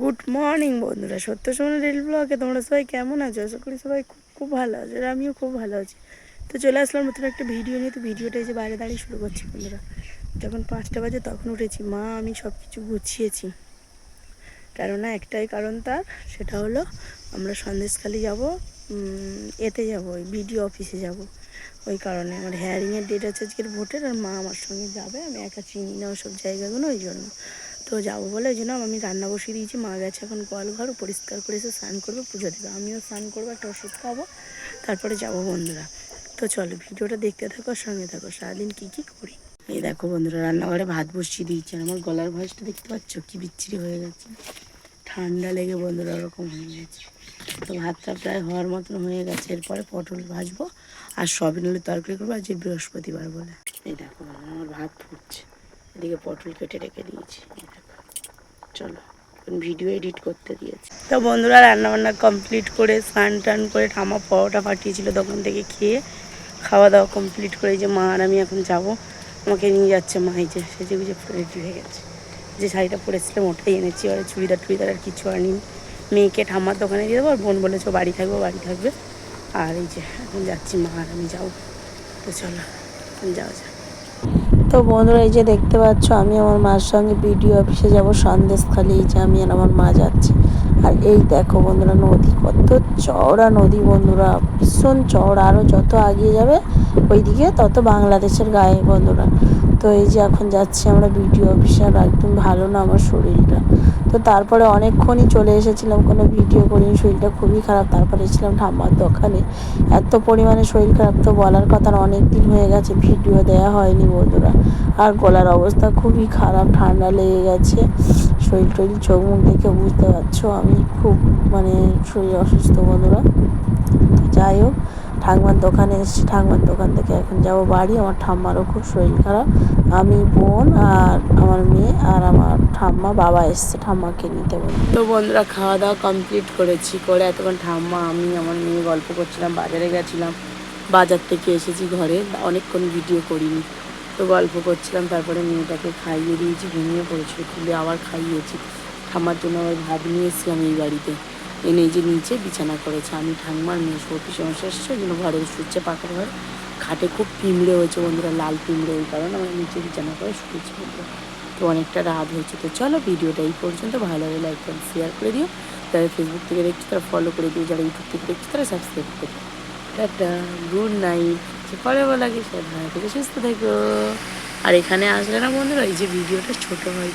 Good morning বন্ধুরা। সত্য সময় রেল ব্লগে তোমরা সবাই কেমন আছো? আশা করি সবাই খুব খুব ভালো আছো আর আমিও খুব ভালো আছি। তো চলে আসলাম নতুন একটা ভিডিও নিয়ে। তো ভিডিওটা যে বাইরে দাঁড়িয়ে শুরু করছি বন্ধুরা। যখন পাঁচটা বাজে তখন উঠেছি। মা, আমি সব কিছু গুছিয়েছি। কেননা একটাই কারণ তার, সেটা হলো আমরা সন্দেশখালি যাব এতে যাব, ওই বিডিও অফিসে যাব। ওই কারণে আমার হেয়ারিংয়ের ডেট আছে আজকের ভোটের, আর মা আমার সঙ্গে যাবে। আমি একা চিনি না ওসব জায়গাগুলো, ওই জন্য। তো যাব বলে, ওই জন্য আমি রান্না বসিয়ে দিয়েছি। মা গেছে এখন কল ঘর পরিষ্কার করে এসে স্নান করবে, পুজো দেবে। আমিও স্নান করব, একটা ওষুধ খাব, তারপরে যাব বন্ধুরা। তো চলো, ভিডিওটা দেখতে থাকো সঙ্গে থাকো, সারাদিন কী কী করি। এই দেখো বন্ধুরা, রান্নাঘরে ভাত বসিয়ে দিয়েছি, আর আমার গলার ভয়েসটা দেখতে পাচ্ছ? কি বিচ্ছিরি হয়ে গেছে। ঠান্ডা লেগে বন্ধুরা, ওরকম হয়ে গেছে। তো ভাতটা প্রায় হওয়ার মতন হয়ে গেছে। এরপরে পটল ভাজবো, আর সবিনলে তরকারি করব আজ বৃহস্পতিবার বলে। এই দেখো আমার ভাত ফুটছে। এদিকে পটল কেটে রেখে দিয়েছি। চলো ভিডিও এডিট করতে দিয়েছি। তো বন্ধুরা, রান্নাবান্না কমপ্লিট করে, স্নান টান করে ঠামা পরোটা পাঠিয়েছিল দোকান থেকে খেয়ে খাওয়া দাওয়া কমপ্লিট করে যে মা আর আমি এখন যাব। আমাকে নিয়ে যাচ্ছে মা, এই যে সেজে গুজে রেডি হয়ে গেছে। যে শাড়িটা পরেছিলাম, ওটাই এনেছি আর চুড়িদার টুড়িদার আর কিছু আনিনি মেয়েকে ঠাম্মার দোকানে দিয়ে দেবো, আর বোন বলেছে বাড়ি থাকব বাড়ি থাকবে। আর এই যে, এখন যাচ্ছি মা আর আমি যাব। তো চলো যাওয়া যাক। তো বন্ধুরা, এই যে দেখতে পাচ্ছ, আমি আমার মার সঙ্গে বিডিও অফিসে যাব, সন্দেশখালি এই যে আমি আর আমার মা যাচ্ছি। আর এই দেখো বন্ধুরা, নদী, কত চওড়া নদী বন্ধুরা, ভীষণ চওড়া। আরও যত আগিয়ে যাবে ওই দিকে তত বাংলাদেশের গায়ে বন্ধুরা। তো এই যে এখন যাচ্ছি আমরা বিডিও অফিসে, আর একদম ভালো না আমার শরীরটা। তো তারপরে অনেকক্ষণই চলে এসেছিলাম কোনো ভিডিও করিনি, শরীরটা খুবই খারাপ। তারপরে এসেছিলাম ঠাম্মার দোকানে। এত পরিমাণে শরীর খারাপ তো বলার কথা অনেক দিন হয়ে গেছে, ভিডিও দেওয়া হয়নি বন্ধুরা। আর গলার অবস্থা খুবই খারাপ, ঠান্ডা লেগে গেছে। শরীর টরীর, চোখ মুখ দেখে বুঝতে পারছ আমি খুব মানে শরীর অসুস্থ বন্ধুরা। যাই হোক ঠাকমার দোকানে এসেছি ঠাকমার দোকান থেকে এখন যাব বাড়ি। আমার ঠাম্মারও খুব শরীর খারাপ। আমি বোন আর আমার মেয়ে আর আমার ঠাম্মা বাবা এসছে, ঠাম্মাকে নিতে বলে তো বন্ধুরা, খাওয়া দাওয়া কমপ্লিট করেছি, করে এতক্ষণ ঠাম্মা, আমি, আমার মেয়ে গল্প করছিলাম, বাজারে গেছিলাম। বাজার থেকে এসেছি ঘরে, অনেকক্ষণ ভিডিও করিনি। তো গল্প করছিলাম, তারপরে মেয়েটাকে খাইয়ে দিয়েছি, ঘুমিয়ে পড়েছিল তুলে আবার খাইয়েছি। ঠাম্মার জন্য আবার ভাত নিয়ে এসেছিলাম এই বাড়িতে। এনে যে নিচে বিছানা করেছে। আমি ঠাম্মার মেয়ে সত্যি সমস্যা এসছে, ওই জন্য ঘরে শুচ্ছে পাখার ঘর। খাটে খুব পিমড়ে হয়েছে বন্ধুরা, লাল পিমড়ে ওই কারণে আমার নিচে বিছানা করে শুয়েছি বন্ধুরা। তো অনেকটা রাত হয়েছে। তো চলো ভিডিওটা এই পর্যন্ত। ভালো লাগে লাইক করে শেয়ার করে দিও। যারা ফেসবুক থেকে দেখছ, তারা ফলো করে দিও। যারা ইউটিউব থেকে দেখছ, তারা সাবস্ক্রাইব করে টাটা গুড নাইট যে পরে বলা লাগে। সে ভালো থেকে, সুস্থ থেকো। আর এখানে আসলে না বন্ধুরা, এই যে ভিডিওটা ছোটো হয়।